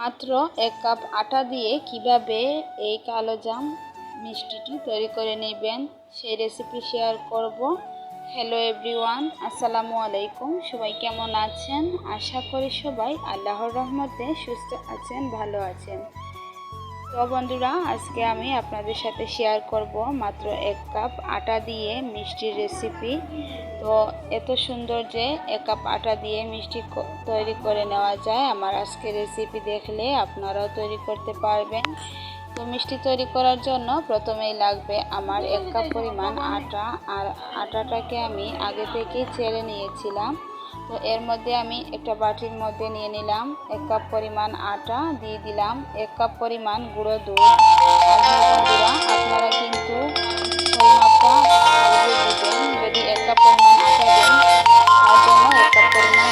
মাত্র এক কাপ আটা দিয়ে কীভাবে এই কালো জাম মিষ্টিটি তৈরি করে নেবেন সেই রেসিপি শেয়ার করব। হ্যালো এভরিওয়ান আসসালামু আলাইকুম। সবাই কেমন আছেন? আশা করি সবাই আল্লাহর রহমতে সুস্থ আছেন, ভালো আছেন। তো বন্ধুরা, আজকে আমি আপনাদের সাথে শেয়ার করব মাত্র এক কাপ আটা দিয়ে মিষ্টির রেসিপি তো এত সুন্দর যে এক কাপ আটা দিয়ে মিষ্টি তৈরি করে নেওয়া যায়, আমার আজকে রেসিপি দেখলে আপনারাও তৈরি করতে পারবেন। তো মিষ্টি তৈরি করার জন্য প্রথমেই লাগবে আমার এক কাপ পরিমাণ আটা, আর আটাটাকে আমি আগে থেকেই ছেড়ে নিয়েছিলাম। তো এর মধ্যে আমি একটা বাটির মধ্যে নিয়ে নিলাম। এক কাপ পরিমাণ আটা দিয়ে দিলাম। এক কাপ পরিমাণ গুঁড়ো দুধ। বন্ধুরা, আপনারা কিন্তু যদি এক কাপ পরিমাণ তার জন্য এক কাপ পরিমাণ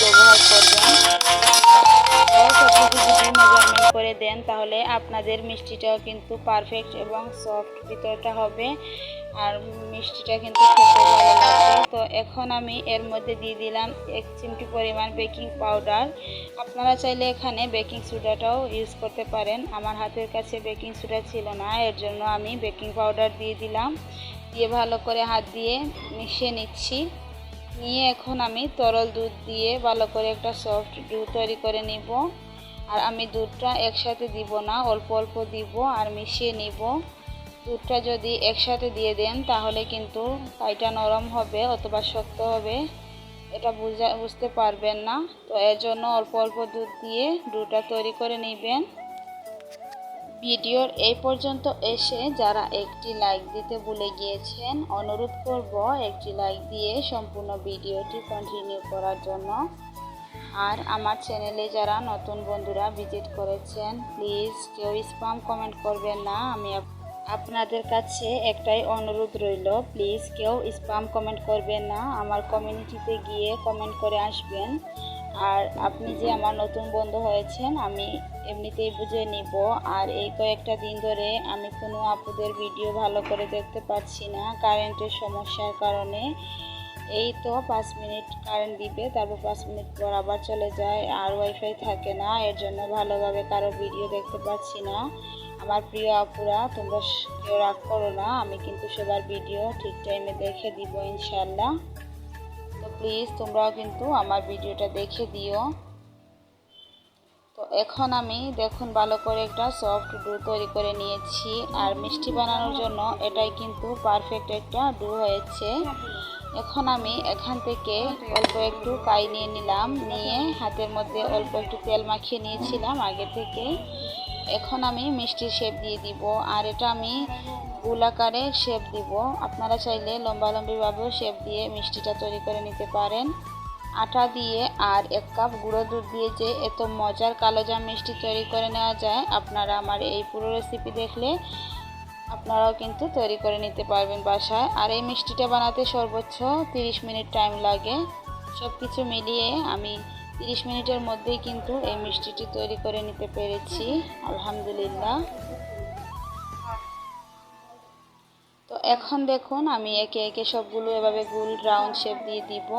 ব্যবহার করবেন। করে দেন, তাহলে আপনাদের মিষ্টিটাও কিন্তু পারফেক্ট এবং সফট ভিতরটা হবে। আর মিষ্টিটা কিন্তু খেতে তো এখন আমি এর মধ্যে দিয়ে দিলাম এক চিমটি পরিমাণ বেকিং পাউডার। আপনারা চাইলে এখানে বেকিং সোডাটাও ইউজ করতে পারেন। আমার হাতের কাছে বেকিং সোডা ছিল না, এর জন্য আমি বেকিং পাউডার দিয়ে দিলাম। দিয়ে ভালো করে হাত দিয়ে মিশিয়ে নিচ্ছি। নিয়ে এখন আমি তরল দুধ দিয়ে ভালো করে একটা সফট দুধ তৈরি করে নিব। আর আমি দুধটা একসাথে দিব না, অল্প অল্প দিব আর মিশিয়ে নিব। দুধটা যদি একসাথে দিয়ে দেন, তাহলে কিন্তু কাইটা নরম হবে অথবা শক্ত হবে। এটা বুঝা, বুঝতে পারবেন না। তো এর জন্য অল্প অল্প দুধ দিয়ে দুধটা তৈরি করে নেবেন। ভিডিওর এই পর্যন্ত এসে যারা একটি লাইক দিতে ভুলে গিয়েছেন, অনুরোধ করব একটি লাইক দিয়ে সম্পূর্ণ ভিডিওটি কন্টিনিউ করার জন্য। আর আমার চ্যানেলে যারা নতুন বন্ধুরা ভিজিট করেছেন প্লিজ কেউ স্পাম কমেন্ট করবেন না। আমি আপনাদের কাছে একটাই অনুরোধ রইল প্লিজ কেউ স্পাম কমেন্ট করবেন না, আমার কমিউনিটিতে গিয়ে কমেন্ট করে আসবেন। আর আপনি যে আমার নতুন বন্ধু হয়েছেন, আমি এমনিতেই বুঝে নিব। আর এই কয়েকটা দিন ধরে আমি কোনো আপুদের ভিডিও ভালো করে দেখতে পাচ্ছি না কারেন্টের সমস্যার কারণে। এই তো পাঁচ মিনিট কারেন্ট দিবে, তারপর পাঁচ মিনিট পর আবার চলে যায়, আর ওয়াইফাই থাকে না, এর জন্য ভালোভাবে কারও ভিডিও দেখতে পাচ্ছি না। আমার প্রিয় আপুরা, তোমরা কেউ রাগ করো না, আমি কিন্তু সবার ভিডিও ঠিক টাইমে দেখে দিব ইনশাল্লাহ তো প্লিজ তোমরাও কিন্তু আমার ভিডিওটা দেখে দিও। তো এখন আমি দেখুন ভালো করে একটা সফট ডু তৈরি করে নিয়েছি, আর মিষ্টি বানানোর জন্য এটাই কিন্তু পারফেক্ট একটা ডু হয়েছে। এখন আমি এখান থেকে অল্প একটু কাই নিয়ে নিলাম, নিয়ে হাতের মধ্যে অল্প একটু তেল মাখিয়ে নিয়েছিলাম আগে থেকে এখন আমি মিষ্টির শেপ দিয়ে দিব, আর এটা আমি গোলাকারে শেপ দিব। আপনারা চাইলে লম্বা লম্বিভাবেও শেপ দিয়ে মিষ্টিটা তৈরি করে নিতে পারেন। আটা দিয়ে আর এক কাপ গুঁড়ো দুধ দিয়ে যে এত মজার কালো জাম মিষ্টি তৈরি করে নেওয়া যায়, আপনারা আমার এই পুরো রেসিপি দেখলে আপনারাও কিন্তু তৈরি করে নিতে পারবেন বাসায়। আর এই মিষ্টিটা বানাতে সর্বোচ্চ 30 মিনিট টাইম লাগে। সব কিছু মিলিয়ে আমি 30 মিনিটের মধ্যেই কিন্তু এই মিষ্টিটি তৈরি করে নিতে পেরেছি, আলহামদুলিল্লাহ। তো এখন দেখুন, আমি একে একে সবগুলো এভাবে গোল রাউন্ড শেপ দিয়ে দিব।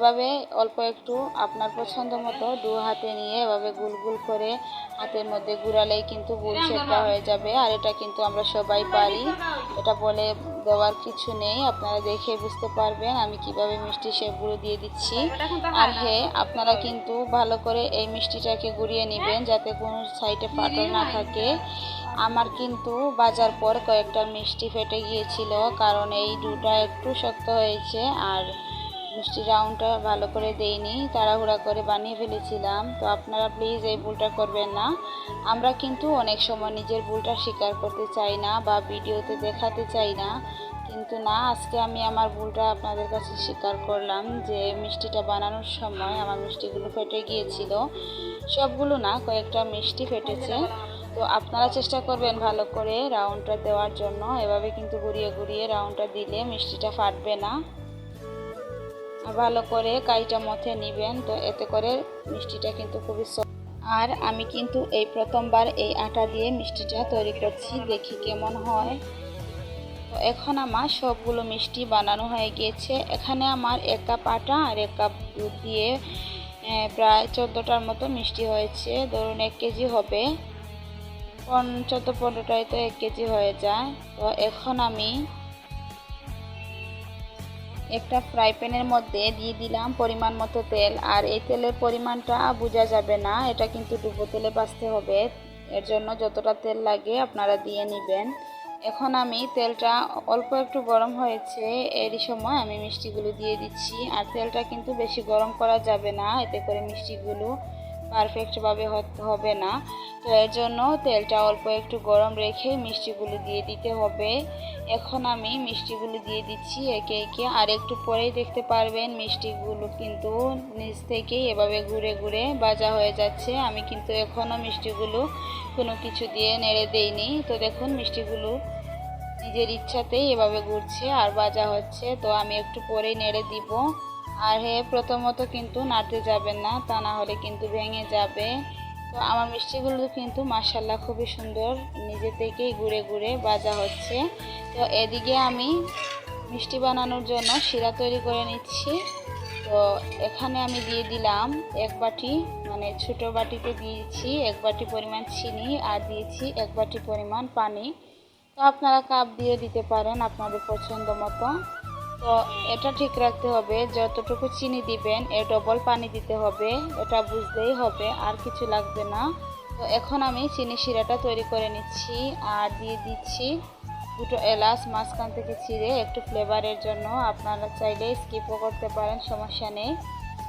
এভাবে অল্প একটু আপনার পছন্দ মতো দু হাতে নিয়ে এভাবে গুল গুল করে হাতের মধ্যে ঘুরালেই কিন্তু গুল শেপটা হয়ে যাবে। আর এটা কিন্তু আমরা সবাই পারি। এটা বলে দেওয়ার কিছু নেই। আপনারা দেখে বুঝতে পারবেন আমি কীভাবে মিষ্টি শেপগুলো দিয়ে দিচ্ছি। আর হ্যাঁ আপনারা কিন্তু ভালো করে এই মিষ্টিটাকে গুড়িয়ে নেবেন যাতে কোনো সাইডে ফাটল না থাকে। আমার কিন্তু বাজার পর কয়েকটা মিষ্টি ফেটে গিয়েছিল, কারণ এই দুটা একটু শক্ত হয়েছে। আর মিষ্টি রাউন্ডটা ভালো করে দেইনি, তাড়াহুড়া করে বানিয়ে ফেলেছিলাম। তো আপনারা প্লিজ এই ভুলটা করবেন না। আমরা কিন্তু অনেক সময় নিজের ভুলটা স্বীকার করতে চাই না বা ভিডিওতে দেখাতে চাই না। কিন্তু না, আজকে আমি আমার ভুলটা আপনাদের কাছে স্বীকার করলাম যে মিষ্টিটা বানানোর সময় আমার মিষ্টিগুলো ফেটে গিয়েছিল। সবগুলো না, কয়েকটা মিষ্টি ফেটেছে। তো আপনারা চেষ্টা করবেন ভালো করে রাউন্ডটা দেওয়ার জন্য। এভাবে কিন্তু ঘুরিয়ে ঘুরিয়ে রাউন্ডটা দিলে মিষ্টিটা ফাটবে না। ভালো করে কাইটা মথে নেবেন, তো এতে করে মিষ্টিটা কিন্তু খুবই আর আমি কিন্তু এই প্রথমবার এই আটা দিয়ে মিষ্টিটা তৈরি করছি, দেখি কেমন হয়। তো এখন আমার সবগুলো মিষ্টি বানানো হয়ে গিয়েছে। এখানে আমার এক কাপ আটা আর এক কাপ দুধ দিয়ে প্রায় চোদ্দোটার মতো মিষ্টি হয়েছে। ধরুন এক কেজি হবে। চোদ্দ পনেরোটায় তো এক কেজি হয়ে যায়। তো এখন আমি একটা ফ্রাই প্যানের মধ্যে দিয়ে দিলাম পরিমাণ মতো তেল। আর এই তেলের পরিমাণটা বোঝা যাবে না, এটা কিন্তু ডুবো তেলে বাঁচতে হবে। এর জন্য যতটা তেল লাগে আপনারা দিয়ে নেবেন। এখন আমি তেলটা অল্প একটু গরম হয়েছে, এরই সময় আমি মিষ্টিগুলো দিয়ে দিচ্ছি। আর তেলটা কিন্তু বেশি গরম করা যাবে না, এতে করে মিষ্টিগুলো পারফেক্টভাবে হবে না। তো এর জন্য তেলটা অল্প একটু গরম রেখে মিষ্টিগুলো দিয়ে দিতে হবে। এখন আমি মিষ্টিগুলো দিয়ে দিচ্ছি একে একে। আর একটু পরেই দেখতে পারবেন মিষ্টিগুলো কিন্তু নিচ থেকেই এভাবে ঘুরে ঘুরে ভাজা হয়ে যাচ্ছে। আমি কিন্তু এখনও মিষ্টিগুলো কোনো কিছু দিয়ে নেড়ে দেইনি। তো দেখুন মিষ্টিগুলো নিজের ইচ্ছাতেই এভাবে ঘুরছে আর ভাজা হচ্ছে। তো আমি একটু পরেই নেড়ে দিব। আর হে, প্রথমত কিন্তু নাড়তে যাবেন না, তা না হলে কিন্তু ভেঙে যাবে। তো আমার মিষ্টিগুলো কিন্তু মাসাল্লাহ খুবই সুন্দর, নিজে থেকেই ঘুরে ঘুরে বাজা হচ্ছে। তো এদিকে আমি মিষ্টি বানানোর জন্য শিরা তৈরি করে নিচ্ছি। তো এখানে আমি দিয়ে দিলাম এক বাটি মানে ছোটো বাটিতে দিয়েছি এক বাটি পরিমাণ চিনি আর দিয়েছি এক বাটি পরিমাণ পানি। তো আপনারা কাপ দিয়ে দিতে পারেন আপনাদের পছন্দ মতো। তো এটা ঠিক রাখতে হবে, যতটুকু চিনি দিবেন এর ডবল পানি দিতে হবে, এটা বুঝতেই হবে, আর কিছু লাগবে না। তো এখন আমি চিনি শিরাটা তৈরি করে নিচ্ছি, আর দিয়ে দিচ্ছি দুটো এলাচ, মাঝখান থেকে ছিঁড়ে একটু ফ্লেভারের জন্য। আপনারা চাইলে স্কিপও করতে পারেন, সমস্যা নেই।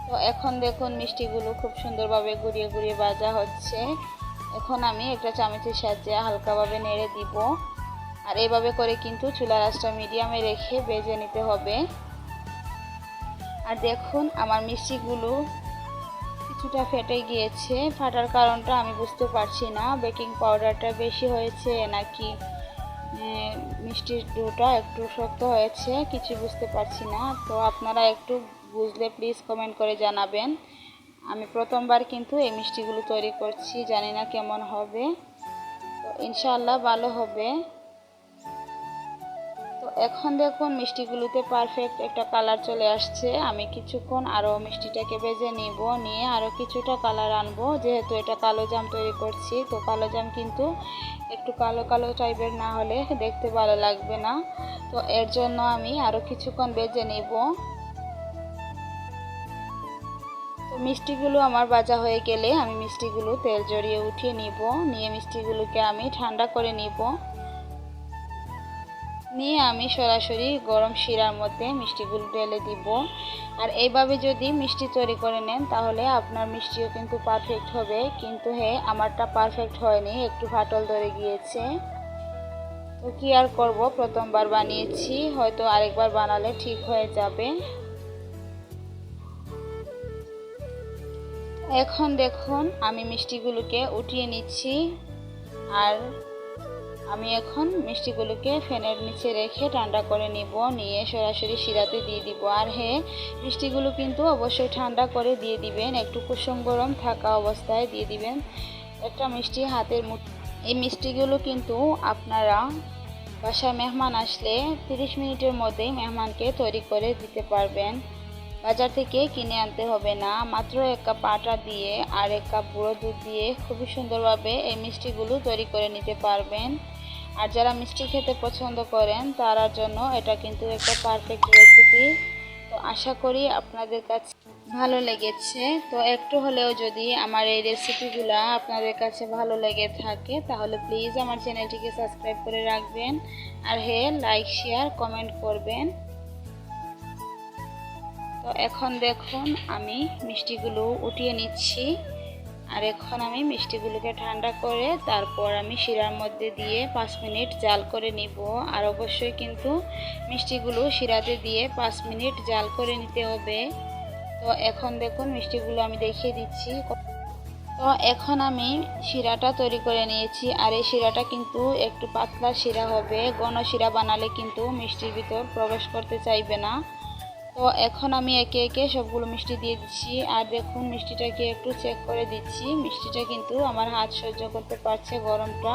তো এখন দেখুন মিষ্টিগুলো খুব সুন্দরভাবে ঘুরিয়ে ঘুরিয়ে ভাজা হচ্ছে। এখন আমি একটা চামচের সাহায্যে হালকাভাবে নেড়ে দিব। আর এইভাবে করে কিন্তু চুলার আঁচটা মিডিয়ামে রেখে বেজে নিতে হবে। আর দেখুন, আমার মিষ্টিগুলো কিছুটা ফেটে গিয়েছে। ফাটার কারণটা আমি বুঝতে পারছি না। বেকিং পাউডারটা বেশি হয়েছে নাকি মিষ্টির ডোটা একটু শক্ত হয়েছে? কিছু বুঝতে পারছি না। তো আপনারা একটু বুঝলে প্লিজ কমেন্ট করে জানাবেন। আমি প্রথমবার কিন্তু এই মিষ্টিগুলো তৈরি করছি, জানি না কেমন হবে। তো ইনশাআল্লাহ ভালো হবে। এখন দেখুন মিষ্টিগুলোতে পারফেক্ট একটা কালার চলে আসছে। আমি কিছুক্ষণ আরও মিষ্টিটাকে ভেজে নিব, নিয়ে আরও কিছুটা কালার আনব। যেহেতু এটা কালো জাম তৈরি করছি, তো কালো জাম কিন্তু একটু কালো কালো টাইপের না হলে দেখতে ভালো লাগবে না। তো এর জন্য আমি আরও কিছুক্ষণ ভেজে নিব। তো মিষ্টিগুলো আমার ভাজা হয়ে গেলে আমি মিষ্টিগুলো তেল জড়িয়ে উঠিয়ে নিব। নিয়ে মিষ্টিগুলোকে আমি ঠান্ডা করে নিব। নিয়ে আমি সরাসরি গরম শিরার মধ্যে মিষ্টিগুলো ঢেলে দিব। আর এইভাবে যদি মিষ্টি তৈরি করে নেন, তাহলে আপনার মিষ্টিও কিন্তু পারফেক্ট হবে। কিন্তু হ্যাঁ আমারটা পারফেক্ট হয়নি, একটু ফাটল ধরে গিয়েছে। তো কি আর করব? প্রথমবার বানিয়েছি, হয়তো আরেকবার বানালে ঠিক হয়ে যাবে। এখন দেখুন, আমি মিষ্টিগুলোকে উঠিয়ে নিচ্ছি। আর আমি এখন মিষ্টিগুলোকে ফ্যানের নিচে রেখে ঠান্ডা করে নিব, নিয়ে সরাসরি শিরাতে দিয়ে দিব। আর হ্যাঁ মিষ্টিগুলো কিন্তু অবশ্যই ঠান্ডা করে দিয়ে দিবেন, একটু কুসুম গরম থাকা অবস্থায় দিয়ে দিবেন। একটা মিষ্টি হাতের মুঠ এই মিষ্টিগুলো কিন্তু আপনারা বাসায় মেহমান আসলে তিরিশ মিনিটের মধ্যেই মেহমানকে তৈরি করে দিতে পারবেন। বাজার থেকে কিনে আনতে হবে না, মাত্র এক কাপ আটা দিয়ে আর এক কাপ গুঁড়ো দুধ দিয়ে খুবই সুন্দরভাবে এই মিষ্টিগুলো তৈরি করে নিতে পারবেন। আর যারা মিষ্টি খেতে পছন্দ করেন, তারার জন্য এটা কিন্তু একটা পারফেক্ট রেসিপি তো আশা করি আপনাদের কাছে ভালো লেগেছে। তো একটু হলেও যদি আমার এই রেসিপিগুলো আপনাদের কাছে ভালো লেগে থাকে, তাহলে প্লিজ আমার চ্যানেলটিকে সাবস্ক্রাইব করে রাখবেন। আর হে লাইক শেয়ার কমেন্ট করবেন। তো এখন দেখুন, আমি মিষ্টিগুলো উঠিয়ে নিচ্ছি। আর এখন আমি মিষ্টিগুলোকে ঠান্ডা করে তারপর আমি শিরার মধ্যে দিয়ে পাঁচ মিনিট জাল করে নিব। আর অবশ্যই কিন্তু মিষ্টিগুলো শিরাতে দিয়ে পাঁচ মিনিট জাল করে নিতে হবে। তো এখন দেখুন মিষ্টিগুলো আমি দেখিয়ে দিচ্ছি। তো এখন আমি শিরাটা তৈরি করে নিয়েছি। আর এই শিরাটা কিন্তু একটু পাতলা শিরা হবে। ঘন শিরা বানালে কিন্তু মিষ্টির ভিতর প্রবেশ করতে চাইবে না। তো এখন আমি একে একে সবগুলো মিষ্টি দিয়ে দিচ্ছি। আর দেখুন, মিষ্টিটাকে একটু চেক করে দিচ্ছি। মিষ্টিটা কিন্তু আমার হাত সহ্য করতে পারছে গরমটা।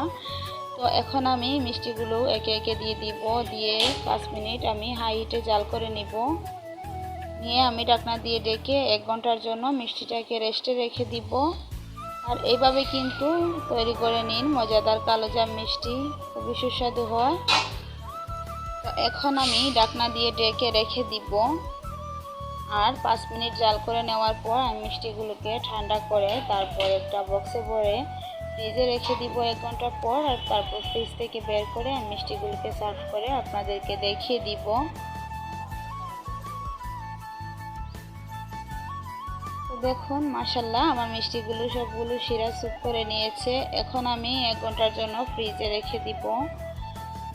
তো এখন আমি মিষ্টিগুলো একে একে দিয়ে দিব। দিয়ে পাঁচ মিনিট আমি হাই হিটে জাল করে নিব। নিয়ে আমি ডাকনা দিয়ে ডেকে এক ঘণ্টার জন্য মিষ্টিটাকে রেস্টে রেখে দিব। আর এইভাবে কিন্তু তৈরি করে নিন। মজাদার কালোজাম মিষ্টি। খুবই সুস্বাদু হয়। এখন আমি ডাকনা দিয়ে ডেকে রেখে দিব। আর পাঁচ মিনিট জাল করে নেওয়ার পর আমি মিষ্টিগুলোকে ঠান্ডা করে তারপর একটা বক্সে ভরে ফ্রিজে রেখে দিব এক ঘণ্টা পর। আর তারপর ফ্রিজ থেকে বের করে আমি মিষ্টিগুলোকে সার্ভ করে আপনাদেরকে দেখিয়ে দিব। দেখুন মাসাল্লাহ আমার মিষ্টিগুলো সবগুলো শিরা স্যুপ করে নিয়েছে। এখন আমি এক ঘণ্টার জন্য ফ্রিজে রেখে দিব।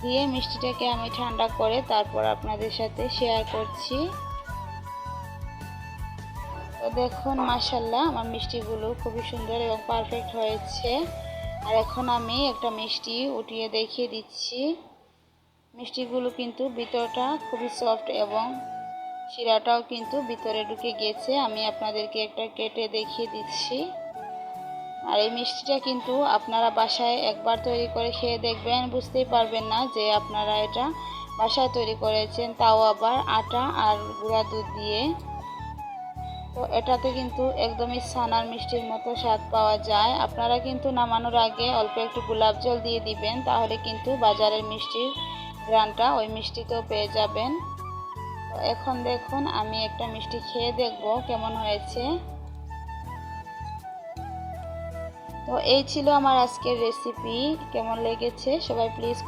দিয়ে মিষ্টিটাকে আমি ঠান্ডা করে তারপর আপনাদের সাথে শেয়ার করছি। তো দেখুন মাসাল্লাহ আমার মিষ্টিগুলো খুবই সুন্দর এবং পারফেক্ট হয়েছে। আর এখন আমি একটা মিষ্টি উঠিয়ে দেখিয়ে দিচ্ছি। মিষ্টিগুলো কিন্তু ভিতরটা খুবই সফট এবং শিরাটাও কিন্তু ভিতরে ঢুকে গেছে। আমি আপনাদেরকে একটা কেটে দেখিয়ে দিচ্ছি। আর এই মিষ্টিটা কিন্তু আপনারা বাসায় একবার তৈরি করে খেয়ে দেখবেন, বুঝতেই পারবেন না যে আপনারা এটা বাসায় তৈরি করেছেন, তাও আবার আটা আর গুঁড়া দুধ দিয়ে। তো এটাতে কিন্তু একদমই ছানার মিষ্টির মতো স্বাদ পাওয়া যায়। আপনারা কিন্তু নামানোর আগে অল্প একটু গোলাপ জল দিয়ে দিবেন, তাহলে কিন্তু বাজারের মিষ্টির গ্রানটা ওই মিষ্টিতেও পেয়ে যাবেন। এখন দেখুন, আমি একটা মিষ্টি খেয়ে দেখব কেমন হয়েছে। তো এই ছিল আমার আজকের রেসিপি কেমন লেগেছে? সবাই প্লিজ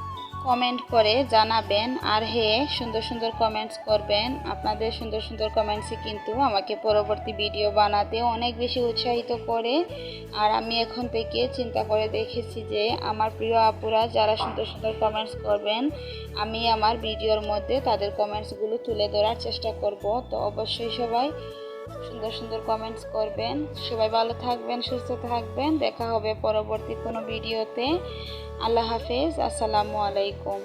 কমেন্ট করে জানাবেন। আর হে, সুন্দর সুন্দর কমেন্টস করবেন। আপনাদের সুন্দর সুন্দর কমেন্টসই কিন্তু আমাকে পরবর্তী ভিডিও বানাতে অনেক বেশি উৎসাহিত করে। আর আমি এখন থেকে চিন্তা করে দেখেছি যে, আমার প্রিয় আপুরা যারা সুন্দর সুন্দর কমেন্টস করবেন, আমি আমার ভিডিওর মধ্যে তাদের কমেন্টসগুলো তুলে ধরার চেষ্টা করব। তো অবশ্যই সবাই সুন্দর সুন্দর কমেন্টস করবেন। সবাই ভালো থাকবেন, সুস্থ থাকবেন। দেখা হবে পরবর্তী কোনো ভিডিওতে। আল্লাহ হাফেজ, আসসালামু আলাইকুম।